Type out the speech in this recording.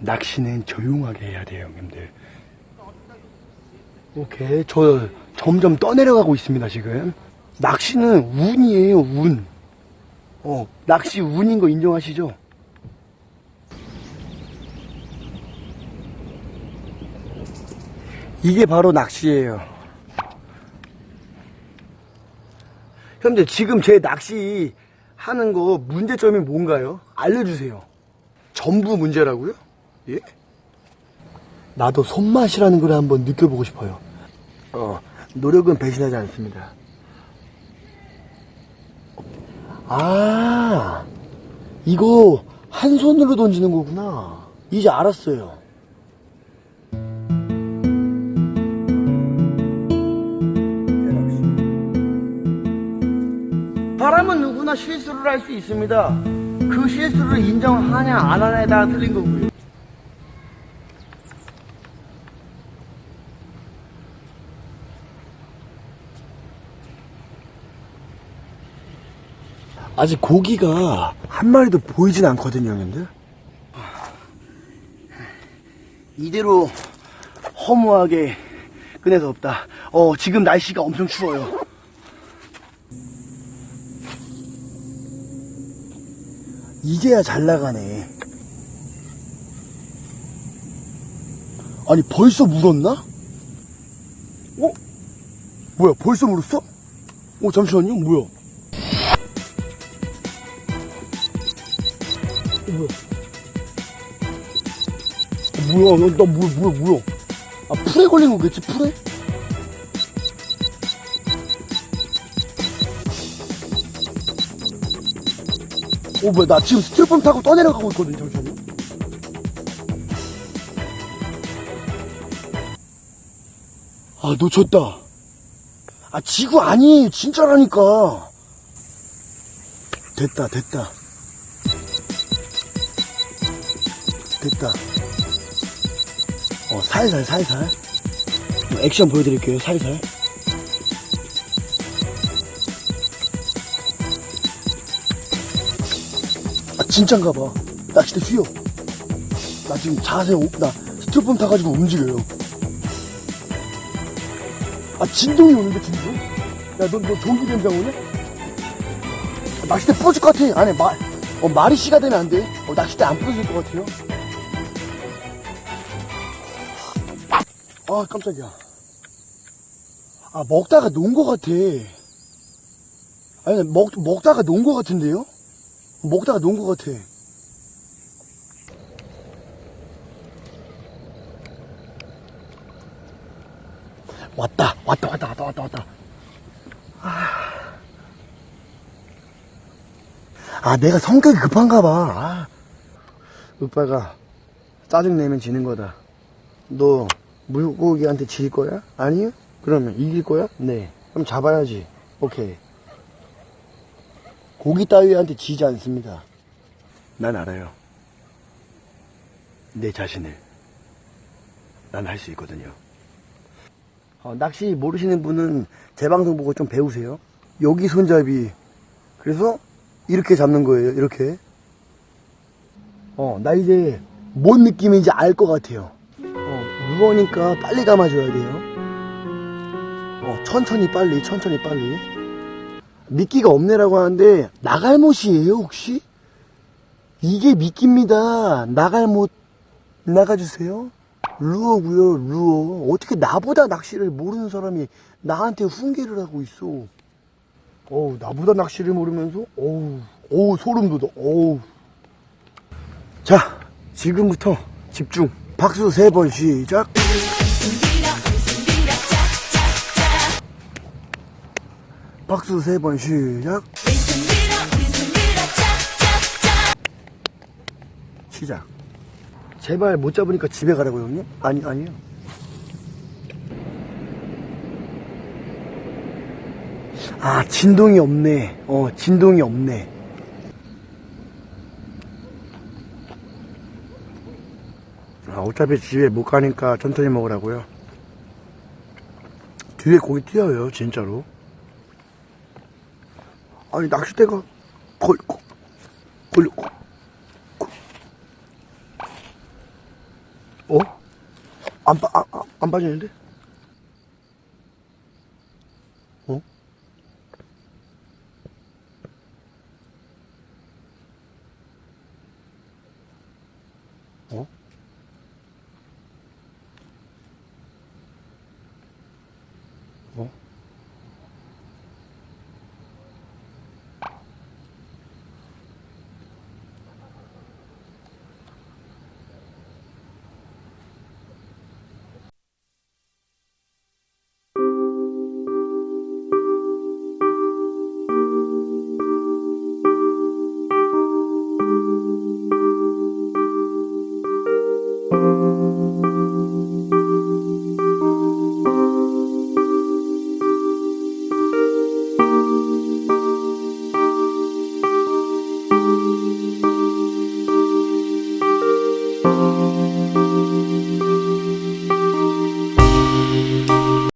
낚시는 조용하게 해야 돼요, 형님들. 오케이. 저 점점 떠내려가고 있습니다, 지금. 낚시는 운이에요, 운. 어, 낚시 운인 거 인정하시죠? 이게 바로 낚시예요. 형님들, 지금 제 낚시 하는 거 문제점이 뭔가요? 알려주세요. 전부 문제라고요? 예? 나도 손맛이라는 걸 한번 느껴보고 싶어요. 어, 노력은 배신하지 않습니다. 아, 이거 한 손으로 던지는 거구나. 이제 알았어요. 사람은 누구나 실수를 할 수 있습니다. 그 실수를 인정하냐 안 하냐에 따라 틀린 거고요. 아직 고기가 한 마리도 보이진 않거든요, 형님들. 이대로 허무하게 끝내서 없다. 어, 지금 날씨가 엄청 추워요. 이제야 잘 나가네. 아니, 벌써 물었나? 어? 뭐야, 벌써 물었어? 어, 잠시만요, 뭐야? 뭐야? 어, 뭐야, 나, 나 뭐야, 뭐야, 뭐야? 아, 풀에 걸린 거겠지, 풀에? 어, 뭐야, 나 지금 스티로폼 타고 떠내려가고 있거든, 잠시만요. 아, 놓쳤다. 아, 지구 아니에요. 진짜라니까. 됐다, 됐다. 됐다. 어, 살살, 살살. 액션 보여드릴게요, 살살. 아, 진짠가 봐. 낚시대 휘어. 나 지금 자세, 오- 나 스티로폼 타가지고 움직여요. 아, 진동이 오는데, 진동? 야, 너, 너 전기 된장 오냐? 아, 낚시대 부러질 것 같아. 안에 말, 어, 말이 씨가 되면 안 돼. 어, 낚시대 안 부러질 것 같아요. 아, 깜짝이야. 아, 먹다가 논것 같아. 아니, 먹, 먹다가 논것 같은데요? 먹다가 논것 같아. 왔다, 왔다, 왔다, 왔다, 왔다, 왔다. 아, 아 내가 성격이 급한가 봐. 아. 오빠가 짜증내면 지는 거다. 너 물고기한테 질 거야? 아니요? 그러면 이길 거야? 네. 그럼 잡아야지. 오케이. 고기 따위한테 지지 않습니다. 난 알아요. 내 자신을. 난 할 수 있거든요. 어, 낚시 모르시는 분은 제 방송 보고 좀 배우세요. 여기 손잡이. 그래서 이렇게 잡는 거예요. 이렇게. 어, 나 이제 뭔 느낌인지 알 것 같아요. 어, 무거우니까 빨리 감아줘야 돼요. 어, 천천히 빨리, 천천히 빨리. 미끼가 없네라고 하는데, 나갈못이에요, 혹시? 이게 미끼입니다. 나갈못, 나가주세요. 루어구요, 루어. 어떻게 나보다 낚시를 모르는 사람이 나한테 훈계를 하고 있어. 어우, 나보다 낚시를 모르면서, 어우, 어우, 소름 돋아, 어우. 자, 지금부터 집중. 박수 세 번 시작. 박수 세 번 시작. 시작. 제발 못 잡으니까 집에 가라고 형님? 아니 아니요. 아 진동이 없네. 어 진동이 없네. 아, 어차피 집에 못 가니까 천천히 먹으라고요. 뒤에 고기 튀어요, 진짜로. 아니, 낚싯대가 걸, 걸, 걸려. 안, 빠, 아, 아, 안 빠지는데? 어? 어? 어?